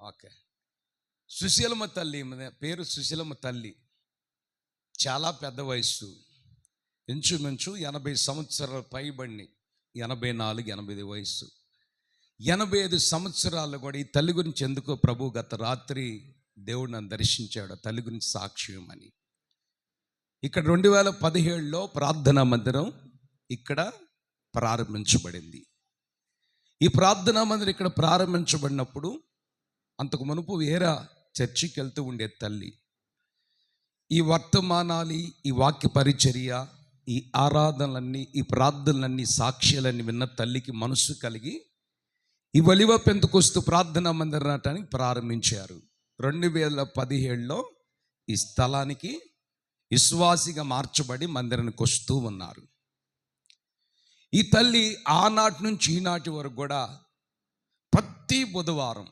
Okay. Susheelamma తల్లి పేరు సుశీలమ్మ తల్లి. చాలా పెద్ద వయస్సు. ఇంచుమించు ఎనభై సంవత్సరాల పైబడిని ఎనభై నాలుగు ఎనభై ఐదు వయస్సు. ఎనభై ఐదు సంవత్సరాలు కూడా ఈ తల్లి గురించి ఎందుకో ప్రభు గత రాత్రి దేవుడు నన్ను దర్శించాడు తల్లి గురించి సాక్ష్యం అని. ఇక్కడ రెండు వేల పదిహేడులో ప్రార్థనా మందిరం ఇక్కడ ప్రారంభించబడింది. ఈ ప్రార్థనా మందిరం ఇక్కడ ప్రారంభించబడినప్పుడు అంతకు మునుపు వేరే చర్చికి వెళ్తూ ఉండే తల్లి ఈ వర్తమానాలు ఈ వాక్య పరిచర్య ఈ ఆరాధనలన్నీ ఈ ప్రార్థనలన్నీ సాక్ష్యాలన్నీ విన్న తల్లికి మనసు కలిగి ఈ వలివ పెంతుకొస్తూ ప్రార్థనా మందిరాటానికి ప్రారంభించారు. రెండు వేల పదిహేడులో ఈ స్థలానికి విశ్వాసిగా మార్చబడి మందిరానికి వస్తూ ఉన్నారు. ఈ తల్లి ఆనాటి నుంచి ఈనాటి వరకు కూడా ప్రతి బుధవారం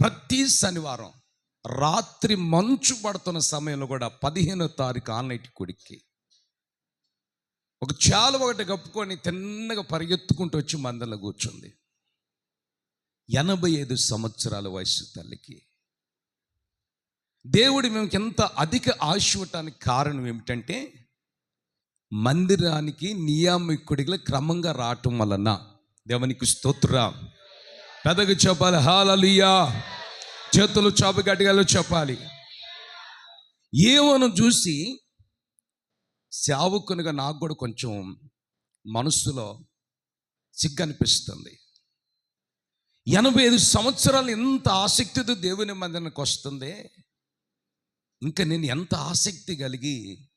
ప్రతి శనివారం రాత్రి మంచు పడుతున్న సమయంలో కూడా పదిహేనో తారీఖు ఆనైటి కొడుక్కి ఒక చాలు ఒకటి కప్పుకొని తిన్నగా పరిగెత్తుకుంటూ వచ్చి మందలో కూర్చుంది. ఎనభై ఐదు సంవత్సరాల వయసు తల్లికి. దేవుడు మేము ఎంత అధిక ఆశివటానికి కారణం ఏమిటంటే మందిరానికి నియామకుడిగా క్రమంగా రావటం వలన దేవునికి స్తోత్రం. పెదగా చెప్పాలి హాలలియా. చేతులు చాపు గట్టిగా చెప్పాలి. ఏమను చూసి సేవకునిగా నాకు కూడా కొంచెం మనస్సులో సిగ్గనిపిస్తుంది. ఎనభై ఐదు సంవత్సరాలు ఎంత ఆసక్తితో దేవుని మందిరానికి వస్తుంది ఇంకా నేను ఎంత ఆసక్తి కలిగి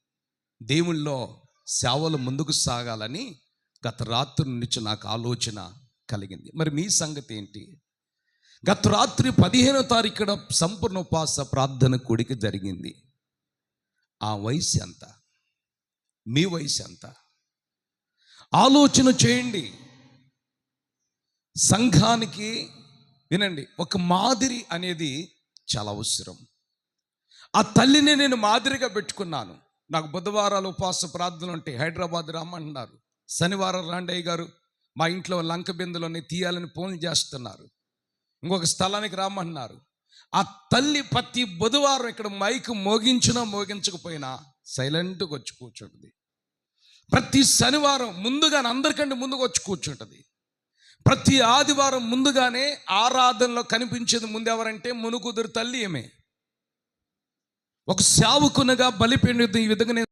దేవుళ్ళో సేవలు ముందుకు సాగాలని గత రాత్రి నుంచి నాకు ఆలోచన కలిగింది. మరి మీ సంగతి ఏంటి గత రాత్రి పదిహేనో తారీఖున సంపూర్ణ ఉపాస ప్రార్థన కూడిక జరిగింది. ఆ వయసు ఎంత? మీ వయసు ఎంత? ఆలోచన చేయండి. సంఘానికి వినండి ఒక మాదిరి అనేది చాలా అవసరం. ఆ తల్లిని నేను మాదిరిగా పెట్టుకున్నాను. నాకు బుధవారాలు ఉపవాస ప్రార్థనలు ఉంటాయి. హైదరాబాద్ రమ్మన్నారు శనివారం రాండయ్య గారు మా ఇంట్లో లంక బిందులోని తీయాలని ఫోన్ చేస్తున్నారు. ఇంకొక స్థలానికి రమ్మన్నారు. ఆ తల్లి ప్రతి బుధవారం ఇక్కడ మైక్ మోగించినా మోగించకపోయినా సైలెంట్గా వచ్చి కూర్చుంటుంది. ప్రతి శనివారం ముందుగానే అందరికంటే ముందుగా వచ్చి కూర్చుంటుంది. ప్రతి ఆదివారం ముందుగానే ఆరాధనలో కనిపించేది ముందెవరంటే మునుకుదురు తల్లి ఏమే ఒక సేవకునిగా బలిపిండి ఈ విధంగా నేను